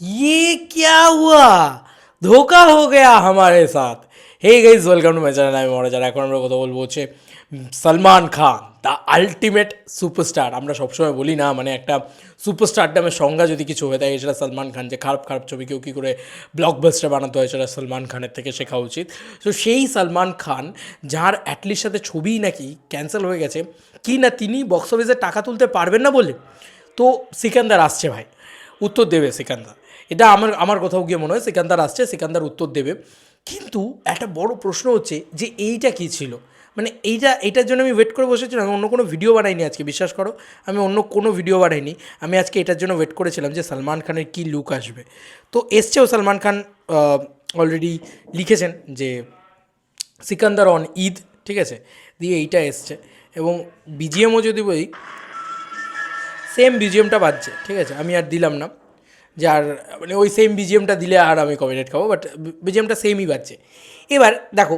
ये क्या हुआ ধোকা हो गया हमारे साथ hey guys welcome to my channel আমি মহারাজার এখন আমরা কথা বলবো হচ্ছে Salman Khan the ultimate superstar আমরা সবসময় বলি না মানে একটা সুপারস্টার নামের সংজ্ঞা যদি কিছু হয়ে থাকে সেটা সলমান খান যে খারাপ খারাপ ছবি কেউ কী করে ব্লকবাস্টার বানাতে হয় সেটা সলমান খানের থেকে শেখা উচিত তো সেই সলমান খান যার অ্যাটলিস্ট সাথে ছবিই নাকি ক্যান্সেল হয়ে গেছে কি না তিনি বক্স অফিসে টাকা তুলতে পারবেন না বলে তো সিকান্দার আসছে ভাই উত্তর দেবে সিকান্দার এটা আমার আমার কোথাও গিয়ে মনে হয় সিকান্দার আসছে, সিকান্দার উত্তর দেবে। কিন্তু একটা বড় প্রশ্ন হচ্ছে যে এইটা কী ছিল? মানে এইটা, এইটার জন্য আমি ওয়েট করে বসেছিলাম, আমি অন্য কোনো ভিডিও বানাইনি আজকে, বিশ্বাস করো। আমি অন্য কোনো ভিডিও বানাইনি, আমি আজকে এটার জন্য ওয়েট করেছিলাম যে সালমান খানের কী লুক আসবে। তো এসছেও সালমান খান অলরেডি লিখেছেন যে সিকান্দার অন ঈদ, ঠিক আছে? দিয়ে এইটা এসছে। এবং বিজিএমও যদি বলি সেম বিজিএমটা বাজছে, ঠিক আছে? আমি আর দিলাম না। যে আর মানে ওই সেম বিজিএমটা দিলে আর আমি কপিরাইট খাব বাট বিজিএমটা সেমই বাজছে। এবার দেখো,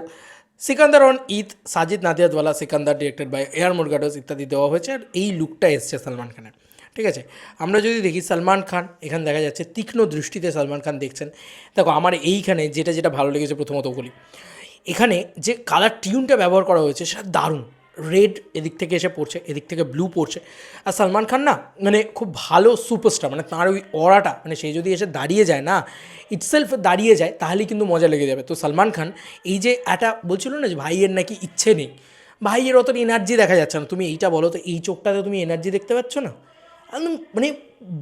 Sikandar on Eid Sajid Nadiadwala Sikandar directed by A R Murugadoss ইত্যাদি দেওয়া হয়েছে, আর এই লুকটা এসছে সালমান খানের। ঠিক আছে? আমরা যদি দেখি সালমান খান, এখানে দেখা যাচ্ছে তীক্ষ্ণ দৃষ্টিতে সালমান খান দেখছেন। দেখো, আমার এইখানে যেটা যেটা ভালো লেগেছে প্রথমত বলি, এখানে যে কালার টিউনটা ব্যবহার করা হয়েছে, সেটা দারুণ। রেড এদিক থেকে এসে পড়ছে, এদিক থেকে ব্লু পড়ছে। আর সালমান খান না মানে খুব ভালো সুপারস্টার মানে তার ওই অরাটা মানে সে যদি এসে দাঁড়িয়ে যায় না ইটসেলফ দাঁড়িয়ে যায়, তাহলেই কিন্তু মজা লেগে যাবে। তো সালমান খান, এই যে একটা বলছিল না যে ভাইয়ের নাকি ইচ্ছে নেই, ভাইয়ের অত এনার্জি দেখা যাচ্ছে না। তুমি এইটা বলো, তো এই চোখটাতে তুমি এনার্জি দেখতে পাচ্ছ না? একদম মানে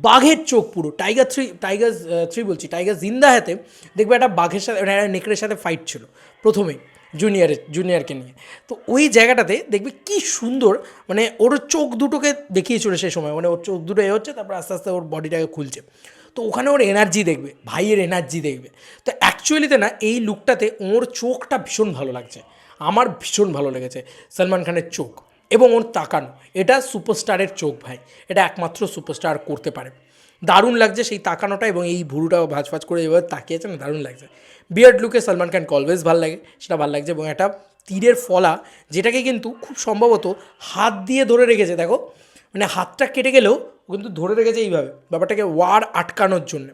বাঘের চোখ পুরো। টাইগার থ্রি টাইগার থ্রি বলছি টাইগার জিন্দা হাতে দেখবে একটা বাঘের সাথে মানে নেকড়ের সাথে ফাইট ছিল, প্রথমে। জুনিয়রের জুনিয়রকে নিয়ে। তো ওই জায়গাটাতে দেখবে কি সুন্দর মানে ওর চোখ দুটোকে দেখিয়েছিল সেই সময়। মানে ওর চোখ দুটো এ হচ্ছে, তারপর আস্তে আস্তে ওর বডিটাকে খুলছে। তো ওখানে ওর এনার্জি দেখবে, ভাইয়ের এনার্জি দেখবে। তো অ্যাকচুয়ালিতে না, এই লুকটাতে ওর চোখটা ভীষণ ভালো লাগছে। আমার ভীষণ ভালো লেগেছে সলমান খানের চোখ এবং ওর তাকানো। এটা সুপারস্টারের চোখ ভাই। এটা একমাত্র সুপারস্টার করতে পারে। দারুণ লাগছে সেই তাকানোটা এবং এই ভুরুটাও ভাজ ফাজ করে এভাবে তাকিয়েছে না, দারুণ লাগছে। বিয়ার্ড লুকে সলমান খান অলওয়েজ ভালো লাগে, সেটা ভালো লাগছে এবং একটা তীরের ফলা যেটাকে কিন্তু খুব সম্ভবত হাত দিয়ে ধরে রেখেছে, দেখো। মানে হাতটা কেটে গেলেও কিন্তু ধরে রেখেছে এইভাবে, ব্যাপারটাকে ওয়ার আটকানোর জন্য।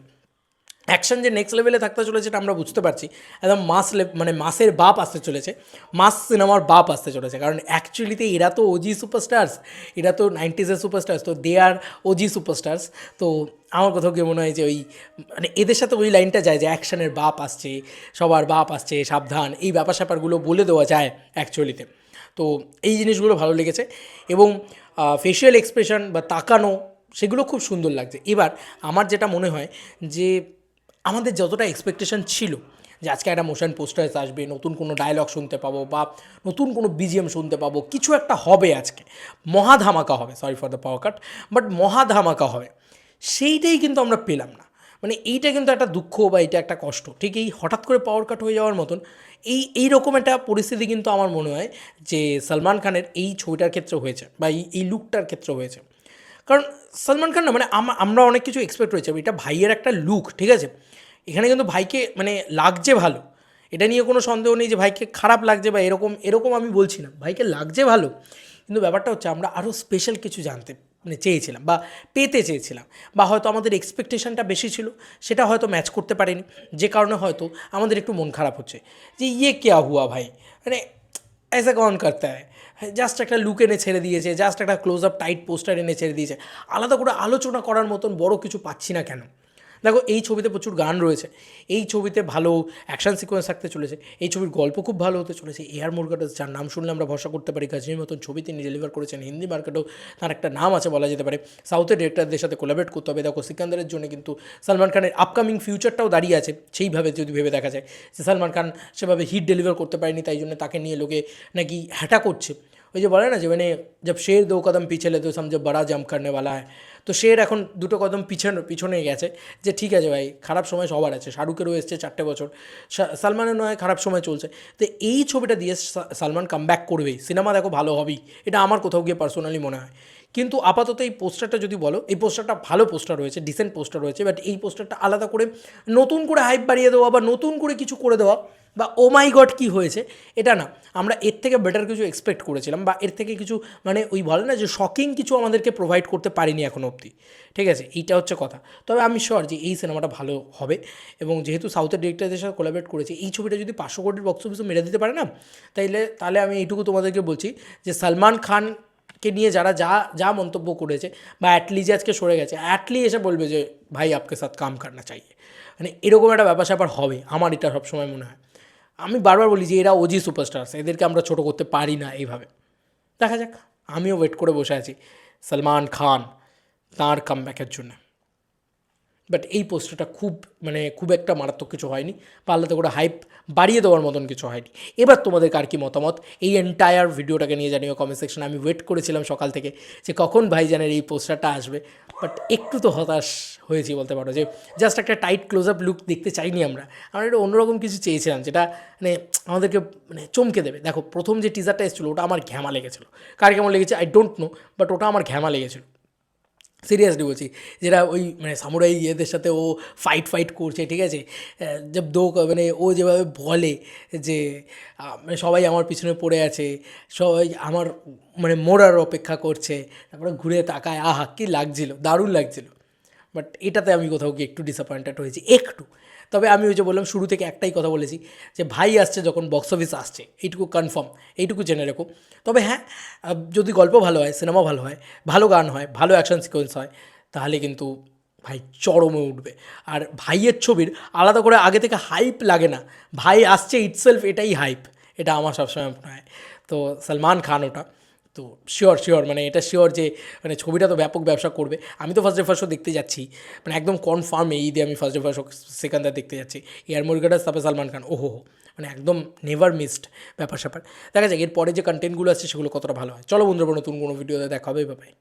অ্যাকশন যে নেক্সট লেভেলে থাকতে চলেছে এটা আমরা বুঝতে পারছি। একদম মাস মানে মাসের বাপ আসতে চলেছে। মাস সিনেমার বাপ আসতে চলেছে। কারণ অ্যাকচুয়ালিতে এরা তো ওজি সুপারস্টার্স এরা তো নাইনটিজের সুপারস্টার্স তো দে আর ওজি সুপারস্টার্স তো আমার কোথাও গিয়ে মনে হয় যে ওই মানে এদের সাথে ওই লাইনটা যায় যে অ্যাকশনের বাপ আসছে, সবার বাপ আসছে, সাবধান। এই ব্যাপার স্যাপারগুলো বলে দেওয়া যায় অ্যাকচুয়ালিতে তো। এই জিনিসগুলো ভালো লেগেছে। এবং ফেশিয়াল এক্সপ্রেশন বা তাকানো, সেগুলো খুব সুন্দর লাগছে। এবার আমার যেটা মনে হয় যে আমাদের যতটা এক্সপেকটেশন ছিল যে আজকে একটা মোশন পোস্টার্স আসবে, নতুন কোনো ডায়লগ শুনতে পাবো বা নতুন কোনো বিজিএম শুনতে পাবো, কিছু একটা হবে আজকে। মহা ধামাকা হবে sorry for the power cut but মহা ধামাকা হবে। সেইটাই কিন্তু আমরা পেলাম না। মানে এইটা কিন্তু একটা দুঃখ বা এটা একটা কষ্ট। ঠিক এই হঠাৎ করে পাওয়ার কাট হয়ে যাওয়ার মতন এই এই রকম একটা পরিস্থিতি কিন্তু আমার মনে হয় যে সলমান খানের এই ছবিটার ক্ষেত্রে হয়েছে বা এই এই লুকটার ক্ষেত্রে হয়েছে। কারণ সলমান খান না মানে আম- আমরা অনেক কিছু এক্সপেক্ট হয়েছে এটা ভাইয়ের একটা লুক ঠিক আছে এখানে কিন্তু ভাইকে মানে লাগছে ভালো এটা নিয়ে কোনো সন্দেহ নেই যে ভাইকে খারাপ লাগছে বা এরকম এরকম আমি বলছি না ভাইকে লাগছে ভালো কিন্তু ব্যাপারটা হচ্ছে আমরা আরও স্পেশাল কিছু জানতে মানে চেয়েছিলাম বা পেতে চেয়েছিলাম বা হয়তো আমাদের এক্সপেকটেশনটা বেশি ছিল সেটা হয়তো ম্যাচ করতে পারেনি যে কারণে হয়তো আমাদের একটু মন খারাপ হচ্ছে যে ইয়ে কেয়া হুয়া ভাই মানে ऐसा कौन करता है জাস্ট একটা লুক এনে ছেড়ে দিয়েছে জাস্ট একটা ক্লোজ আপ টাইট পোস্টার এনে ছেড়ে দিয়েছে। আলাদা করে আলোচনা করার মতন বড় কিছু পাচ্ছি না কেন? দেখো, এই ছবিতে প্রচুর গান রয়েছে। এই ছবিতে ভালো অ্যাকশন সিকোয়েন্স থাকতে চলেছে। এই ছবির গল্প খুব ভালো হতে চলেছে। এয়ার মুরগাটাস যার নাম শুনলে আমরা ভরসা করতে পারি গাজনির মতন ছবি তিনি ডেলিভার করেছেন হিন্দি মার্কেটেও তার একটা নাম আছে বলা যেতে পারে। সাউথের ডিরেক্টরদের সাথে কোলাবরেট করতে হবে। দেখো, সিকান্দারের জন্য কিন্তু সালমান খানের আপকামিং ফিউচারটাও দাঁড়িয়ে আছে। সেইভাবে যদি ভেবে দেখা যায় যে সালমান খান সেভাবে হিট ডেলিভার করতে পারেনি, তাই জন্য তাকে নিয়ে লোকে নাকি হ্যাটা করছে। ওই যে বলে না যে মানে যাব শের দু কদম পিছে লে তো সমঝো বড়া জাম্প করনে ওয়ালা হ্যাঁ তো শের এখন দুটো কদম পিছনে পিছনে গেছে যে ঠিক আছে ভাই খারাপ সময় সবার আছে শাহরুখেরও এসছে চারটে বছর সালমানের নয় খারাপ সময় চলছে তো এই ছবিটা দিয়ে সালমান কাম ব্যাক করবেই সিনেমা দেখো ভালো হবেই এটা আমার কোথাও গিয়ে পার্সোনালি মনে হয় কিন্তু আপাতত এই পোস্টারটা যদি বলো এই পোস্টারটা ভালো পোস্টার রয়েছে ডিসেন্ট পোস্টার রয়েছে বাট এই পোস্টারটা আলাদা করে নতুন করে হাইপ বাড়িয়ে দেওয়া বা নতুন করে কিছু করে দেওয়া বা ও মাই গড কী হয়েছে, এটা না, আমরা এর থেকে বেটার কিছু এক্সপেক্ট করেছিলাম বা এর থেকে কিছু মানে ওই বলে না যে শকিং কিছু আমাদেরকে প্রোভাইড করতে পারিনি এখনও অবধি, ঠিক আছে? এইটা হচ্ছে কথা। তবে আমি শিওর যে এই সিনেমাটা ভালো হবে এবং যেহেতু সাউথের ডিরেক্টরদের সাথে কোলাবরেট করেছে, এই ছবিটা যদি পাঁচশো কোটির বক্স অফিসে মেরে দিতে পারে না, তাইলে, তাহলে আমি এইটুকু তোমাদেরকে বলছি যে সালমান খানকে নিয়ে যারা যা যা মন্তব্য করেছে বা অ্যাটলিজ আজকে সরে গেছে অ্যাটলি এসে বলবে যে, ভাই আপকে সাথ কাম করনা চাইয়ে মানে এরকম একটা ব্যাপার স্যাপার হবে, আমার এটা সবসময় মনে হয়। আমি বারবার বলি যে এরা ওজি সুপারস্টার্স এদেরকে আমরা ছোট করতে পারি না এইভাবে। দেখা যাক, আমিও ওয়েট করে বসে আছি। সলমান খান, তাঁর কাম ব্যাকের জন্য। বাট এই পোস্টারটা খুব মানে খুব একটা মারাত্মক কিছু হয়নি। বা পাল্লাতে করে হাইপ বাড়িয়ে দেওয়ার মতন কিছু হয়নি। এবার তোমাদের কার কি মতামত? এই এন্টায়ার ভিডিওটাকে নিয়ে জানিও কমেন্ট সেকশনে আমি ওয়েট করেছিলাম সকাল থেকে যে কখন ভাইজানের এই পোস্টারটা আসবে। বাট একটু তো হতাশ হয়েছি বলতে পারো যে জাস্ট একটা টাইট ক্লোজ আপ লুক দেখতে চাইনি আমরা। আমরা একটা অন্যরকম কিছু চেয়েছিলাম যেটা মানে আমাদেরকে মানে চমকে দেবে। দেখো, প্রথম যে টিজারটা এসেছিল, ওটা আমার ঘ্যামা লেগেছিলো। কার কেমন লেগেছে? আই ডোন্ট নো বাট ওটা আমার ঘ্যামা লেগেছিলো। সিরিয়াসলি বলছি, যেটা ওই মানে সামুরাই ইয়েদের সাথে ও ফাইট ফাইট করছে, ঠিক আছে? যে দো মানে ও যেভাবে বলে যে মানে সবাই আমার পিছনে পড়ে আছে, সবাই আমার মানে মোড়ার অপেক্ষা করছে, তারপরে ঘুরে তাকায়, আহা, কী লাগছিল, দারুণ লাগছিল। বাট এটাতে আমি কোথাও গিয়ে একটু ডিসঅ্যাপয়েন্টেড হয়েছি, একটু। তবে আমি ওই যে বললাম, শুরু থেকে একটাই কথা বলেছি যে ভাই আসছে যখন বক্স অফিস আসছে, এইটুকু কনফার্ম এইটুকু জেনে রেখো। তবে হ্যাঁ যদি গল্প ভালো হয় সিনেমা ভালো হয়, ভালো গান হয়, ভালো অ্যাকশন সিকোয়েন্স হয়, তাহলে কিন্তু ভাই চরমে উঠবে। আর ভাইয়ের ছবির আলাদা করে আগে থেকে হাইপ লাগে না। ভাই আসছে ইটসেলফ এটাই হাইপ এটা আমার সবসময় মনে হয়। তো সলমান খান ওটা। তো শিওর শিওর মানে এটা শিওর যে মানে ছবিটা তো ব্যাপক ব্যবসা করবে। আমি তো ফার্স্ট ডে ফার্স্ট শো দেখতে যাচ্ছি। মানে একদম কনফার্ম এই দিয়ে আমি ফার্স্ট ডে ফার্স্ট শো দেখতে যাচ্ছি। এয়ার মুরগাটা তারপরে সালমান খান, ওহো মানে একদম নেভার মিসড ব্যাপার স্যাপার দেখা যাক, এরপরে যে কন্টেন্টগুলো আছে সেগুলো কতটা ভালো হয়। চলো বন্ধুরা, নতুন কোনো ভিডিওতে দেখা হবে ব্যাপারে